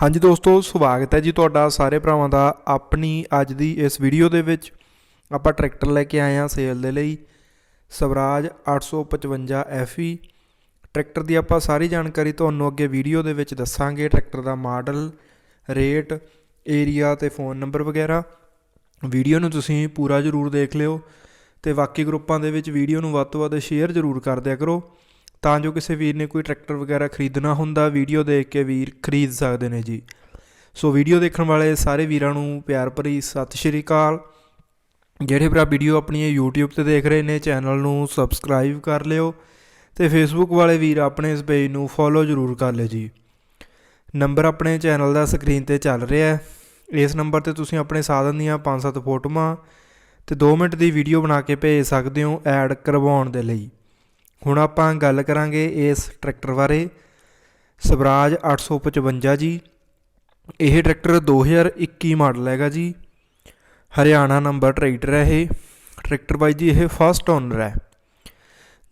ਹਾਂਜੀ ਦੋਸਤੋ, ਸਵਾਗਤ ਹੈ ਜੀ ਤੁਹਾਡਾ ਸਾਰੇ ਭਰਾਵਾਂ ਦਾ ਆਪਣੀ ਅੱਜ ਦੀ ਇਸ ਵੀਡੀਓ ਦੇ ਵਿੱਚ। ਆਪਾਂ ਟਰੈਕਟਰ ਲੈ ਕੇ ਆਏ ਹਾਂ ਸੇਲ ਦੇ ਲਈ, ਸਵਰਾਜ 855 FE ਟਰੈਕਟਰ ਦੀ ਆਪਾਂ ਸਾਰੀ ਜਾਣਕਾਰੀ ਤੁਹਾਨੂੰ ਅੱਗੇ ਵੀਡੀਓ ਦੇ ਵਿੱਚ ਦੱਸਾਂਗੇ। ਟਰੈਕਟਰ ਦਾ ਮਾਡਲ, ਰੇਟ, ਏਰੀਆ ਤੇ ਫੋਨ ਨੰਬਰ ਵਗੈਰਾ। ਵੀਡੀਓ ਨੂੰ ਤੁਸੀਂ ਪੂਰਾ ਜ਼ਰੂਰ ਦੇਖ ਲਿਓ ਤੇ ਬਾਕੀ ਗਰੁੱਪਾਂ ਦੇ ਵਿੱਚ ਵੀਡੀਓ ਨੂੰ ਵੱਧ ਤੋਂ ਵੱਧ ਸ਼ੇਅਰ ਜ਼ਰੂਰ ਕਰ ਦਿਆ ਕਰੋ। ਤਾਂ ਜੋ ਕਿਸੇ ਵੀਰ ਨੇ ਕੋਈ ਟਰੈਕਟਰ ਵਗੈਰਾ ਖਰੀਦਣਾ ਹੁੰਦਾ, ਵੀਡੀਓ ਦੇਖ ਕੇ ਵੀਰ ਖਰੀਦ ਸਕਦੇ ਨੇ ਜੀ। ਸੋ ਵੀਡੀਓ ਦੇਖਣ ਵਾਲੇ ਸਾਰੇ ਵੀਰਾਂ ਨੂੰ ਪਿਆਰ ਭਰੀ ਸਤਿ ਸ਼੍ਰੀ ਅਕਾਲ। ਜਿਹੜੇ ਭਰਾ ਵੀਡੀਓ ਆਪਣੀ ਇਹ YouTube ਤੇ ਦੇਖ ਰਹੇ ਨੇ, ਚੈਨਲ ਨੂੰ ਸਬਸਕ੍ਰਾਈਬ ਕਰ ਲਿਓ ਤੇ Facebook ਵਾਲੇ ਵੀਰ ਆਪਣੇ ਇਸ ਪੇਜ ਨੂੰ ਫੋਲੋ ਜ਼ਰੂਰ ਕਰ ਲਿਓ ਜੀ। ਨੰਬਰ ਆਪਣੇ ਚੈਨਲ ਦਾ ਸਕਰੀਨ ਤੇ ਚੱਲ ਰਿਹਾ ਹੈ। ਇਸ ਨੰਬਰ ਤੇ ਤੁਸੀਂ ਆਪਣੇ ਸਾਧਨ ਦੀਆਂ 5-7 ਫੋਟੋਆਂ ਤੇ 2 ਮਿੰਟ ਦੀ ਵੀਡੀਓ ਬਣਾ ਕੇ ਭੇਜ ਸਕਦੇ ਹੋ ਐਡ ਕਰਵਾਉਣ ਦੇ ਲਈ। ਹੁਣ ਆਪਾਂ ਗੱਲ ਕਰਾਂਗੇ ਇਸ ਟਰੈਕਟਰ ਬਾਰੇ। ਸਵਰਾਜ 855 ਜੀ। ਇਹ ਟਰੈਕਟਰ 2021 ਮਾਡਲ ਹੈਗਾ ਜੀ। ਹਰਿਆਣਾ ਨੰਬਰ ਟਰੈਕਟਰ ਹੈ ਇਹ। ਟਰੈਕਟਰ ਬਾਈ ਜੀ, ਇਹ ਫਸਟ ਓਨਰ ਹੈ।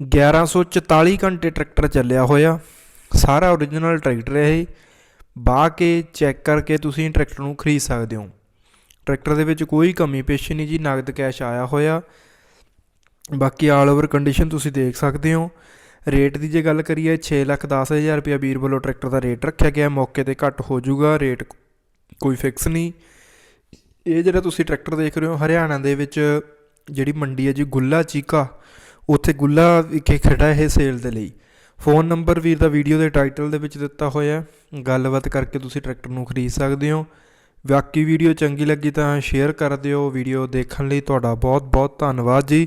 1144 ਘੰਟੇ ਟਰੈਕਟਰ ਚੱਲਿਆ ਹੋਇਆ। ਸਾਰਾ ਓਰੀਜਨਲ ਟਰੈਕਟਰ ਹੈ ਇਹ। ਬਾ ਕੇ ਚੈੱਕ ਕਰਕੇ ਤੁਸੀਂ ਟਰੈਕਟਰ ਨੂੰ ਖਰੀਦ ਸਕਦੇ ਹੋ। ਟਰੈਕਟਰ ਦੇ ਵਿੱਚ ਕੋਈ ਕਮੀ ਪੇਸ਼ੀ ਨਹੀਂ ਜੀ, ਨਗਦ ਕੈਸ਼ ਆਇਆ ਹੋਇਆ। ਬਾਕੀ ਆਲ ਓਵਰ ਕੰਡੀਸ਼ਨ ਤੁਸੀਂ ਦੇਖ ਸਕਦੇ ਹੋ। ਰੇਟ ਦੀ ਜੇ ਗੱਲ ਕਰੀਏ 6 ਲੱਖ 10000 ਰੁਪਏ ਵੀਰ ਵੱਲੋਂ ਟਰੈਕਟਰ ਦਾ ਰੇਟ ਰੱਖਿਆ ਗਿਆ। ਮੌਕੇ ਤੇ ਘੱਟ ਹੋ ਜਾਊਗਾ ਰੇਟ ਕੋਈ ਫਿਕਸ ਨਹੀਂ। ਇਹ ਜਿਹੜਾ ਤੁਸੀਂ ਟਰੈਕਟਰ ਦੇਖ ਰਹੇ ਹੋ, ਹਰਿਆਣਾ ਦੇ ਵਿੱਚ ਜਿਹੜੀ ਮੰਡੀ ਹੈ ਜੀ, ਗੁੱਲਾ ਚੀਕਾ, ਉੱਥੇ ਗੁੱਲਾ ਵਿਖੇ ਖੜਾ ਇਹ ਸੇਲ ਦੇ ਲਈ। ਫੋਨ ਨੰਬਰ ਵੀਰ ਦਾ ਵੀਡੀਓ ਦੇ ਟਾਈਟਲ ਦੇ ਵਿੱਚ ਦਿੱਤਾ ਹੋਇਆ ਗੱਲਬਾਤ ਕਰਕੇ ਤੁਸੀਂ ਟਰੈਕਟਰ ਨੂੰ ਖਰੀਦ ਸਕਦੇ ਹੋ। ਬਾਕੀ ਵੀਡੀਓ ਚੰਗੀ ਲੱਗੀ ਤਾਂ ਸ਼ੇਅਰ ਕਰ ਦਿਓ। ਵੀਡੀਓ ਦੇਖਣ ਲਈ ਤੁਹਾਡਾ ਬਹੁਤ ਬਹੁਤ ਧੰਨਵਾਦ ਜੀ।